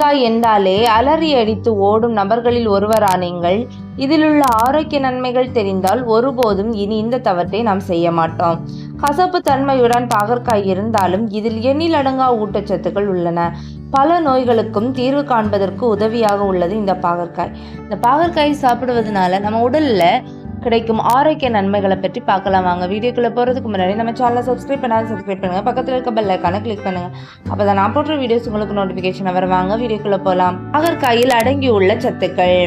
பாகற்காய் என்றாலே அலறி அடித்து ஓடும் நபர்களில் ஒருவரானீங்கள் இதிலுள்ள ஆரோக்கிய நன்மைகள் தெரிந்தால் ஒருபோதும் இனி இந்த தவற்றை நாம் செய்ய மாட்டோம். கசப்பு தன்மையுடன் பாகற்காய் இருந்தாலும் இதில் எண்ணில் அடங்கா ஊட்டச்சத்துக்கள் உள்ளன. பல நோய்களுக்கும் தீர்வு காண்பதற்கு உதவியாக உள்ளது இந்த பாகற்காய். இந்த பாகற்காய் சாப்பிடுவதனால நம்ம உடலில் கிடைக்கும் ஆரோக்கிய நன்மைகளை பற்றி பார்க்கலாம். வாங்க வீடியோக்குள்ளே போகிறதுக்கு முன்னாடி நம்ம சேனலை சப்ஸ்கிரைப் பண்ணாத சப்ஸ்கிரைப் பண்ணுங்கள் பக்கத்தில் இருக்க பெல் ஐக்கானை கிளிக் பண்ணுங்கள் அப்போ தான் நான் போடுற வீடியோஸ் உங்களுக்கு நோட்டிஃபிகேஷன் வருவாங்க வீடியோக்குள்ளே போகலாம் பாகற்காயில் அடங்கியுள்ள சத்துக்கள்.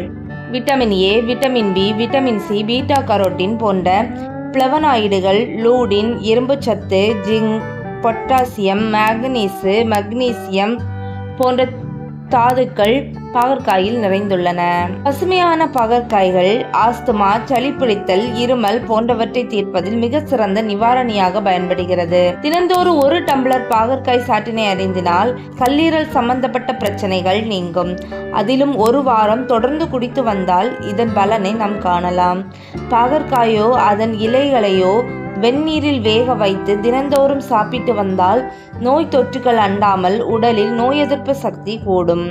Vitamin A vitamin B vitamin C beta carotene போன்ற பிளவனாய்டுகள் லூடின் இரும்புச்சத்து ஜிங்க் பொட்டாசியம் மேக்னீசு மக்னீசியம் போன்ற தாதுக்கள் பாகற்காயில் நிறைந்துள்ளன. பசுமையான பாகற்காய்கள் ஆஸ்துமா சளி பிடித்தல் இருமல் போன்றவற்றை தீர்ப்பதில் மிக சிறந்த நிவாரணியாக பயன்படுகிறது. தினந்தோறும் ஒரு டம்ளர் பாகற்காய் சாட்டினை அறிந்தினால் கல்லீரல் சம்பந்தப்பட்ட பிரச்சனைகள் நீங்கும். அதிலும் ஒரு வாரம் தொடர்ந்து குடித்து வந்தால் இதன் பலனை நாம் காணலாம். பாகற்காயோ அதன் இலைகளையோ வெந்நீரில் வேக வைத்து தினந்தோறும் சாப்பிட்டு வந்தால் நோய் தொற்றுகள் அண்டாமல் உடலில் நோய் எதிர்ப்பு சக்தி கூடும்.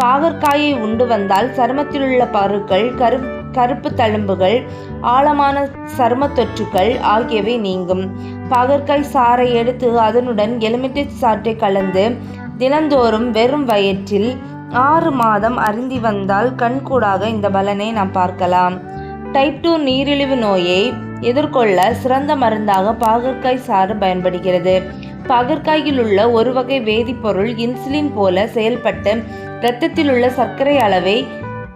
பாகற்காயை உண்டு வந்தால் சருமத்திலுள்ள பருக்கள் கரு கருப்பு தழும்புகள் ஆழமான சரும தொற்றுகள் ஆகியவை நீங்கும். பாகற்காய் சாறை எடுத்து அதனுடன் எலுமிச்சை சாற்றை கலந்து தினந்தோறும் வெறும் வயிற்றில் ஆறு மாதம் அருந்தி வந்தால் கண்கூடாக இந்த பலனை நாம் பார்க்கலாம். டைப் டூ நீரிழிவு நோயை எதிர்கொள்ள சிறந்த மருந்தாக பாகற்காய் சாறு பயன்படுகிறது. பாகற்காயில் உள்ள ஒரு வகை வேதிப்பொருள் இன்சுலின் போல செயல்பட்டு இரத்தத்தில் உள்ள சர்க்கரை அளவை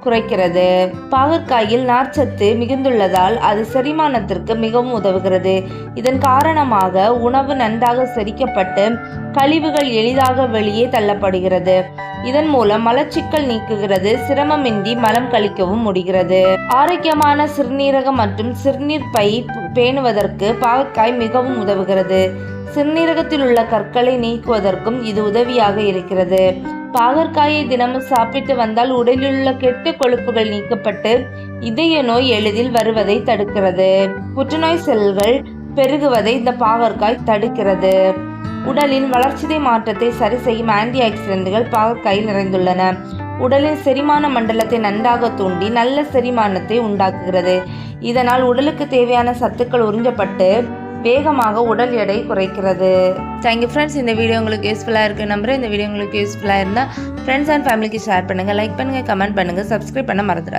குறைக்கிறது. பாகற்காயில் நார்ச்சத்து மிகுந்துள்ளதால் அது செரிமானத்திற்கு மிகவும் உதவுகிறது. இதன் காரணமாக உணவு நன்றாக செரிக்கப்பட்டு கழிவுகள் எளிதாக வெளியே தள்ளப்படுகிறது. இதன் மூலம் மலச்சிக்கல் நீக்குகிறது சிரமமின்றி மலம் கழிக்கவும் முடிகிறது. ஆரோக்கியமான சிறுநீரகம் மற்றும் சிறுநீர் பை பேணுவதற்கு பாகற்காய் மிகவும் உதவுகிறது. சிறுநீரகத்தில் உள்ள கற்களை நீக்குவதற்கும் இது உதவியாக இருக்கிறது. பாகற்காயை தினமும் சாப்பிட்டு வந்தால் உடலிலுள்ள கெட்ட கொழுப்புகள் நீக்கப்பட்டு இதய நோய் எளிதில் வருவதை தடுக்கிறது. புற்றுநோய் செல்கள் பெருகுவதை இந்த பாகற்காய் தடுக்கிறது. உடலின் வளர்ச்சிதை மாற்றத்தை சரி செய்யும் ஆன்டி ஆக்சிடென்ட்கள் பாகற்காயில் நிறைந்துள்ளன. உடலின் செரிமான மண்டலத்தை நன்றாக தூண்டி நல்ல செரிமானத்தை உண்டாக்குகிறது. இதனால் உடலுக்கு தேவையான சத்துக்கள் உறிஞ்சப்பட்டு வேகமாக உடல் எடை குறைக்கிறது. தேங்க்யூ ஃப்ரெண்ட்ஸ் இந்த வீடியோ உங்களுக்கு யூஸ்ஃபுல்லாக இருக்குது நம்புறேன். இந்த வீடியோ உங்களுக்கு யூஸ்ஃபுல்லாக இருந்தால் ஃப்ரெண்ட்ஸ் அண்ட் ஃபேமிலிக்கு ஷேர் பண்ணுங்கள் லைக் பண்ணுங்கள் கமெண்ட் பண்ணுங்கள் சப்ஸ்கிரைப் பண்ண மறந்துடாது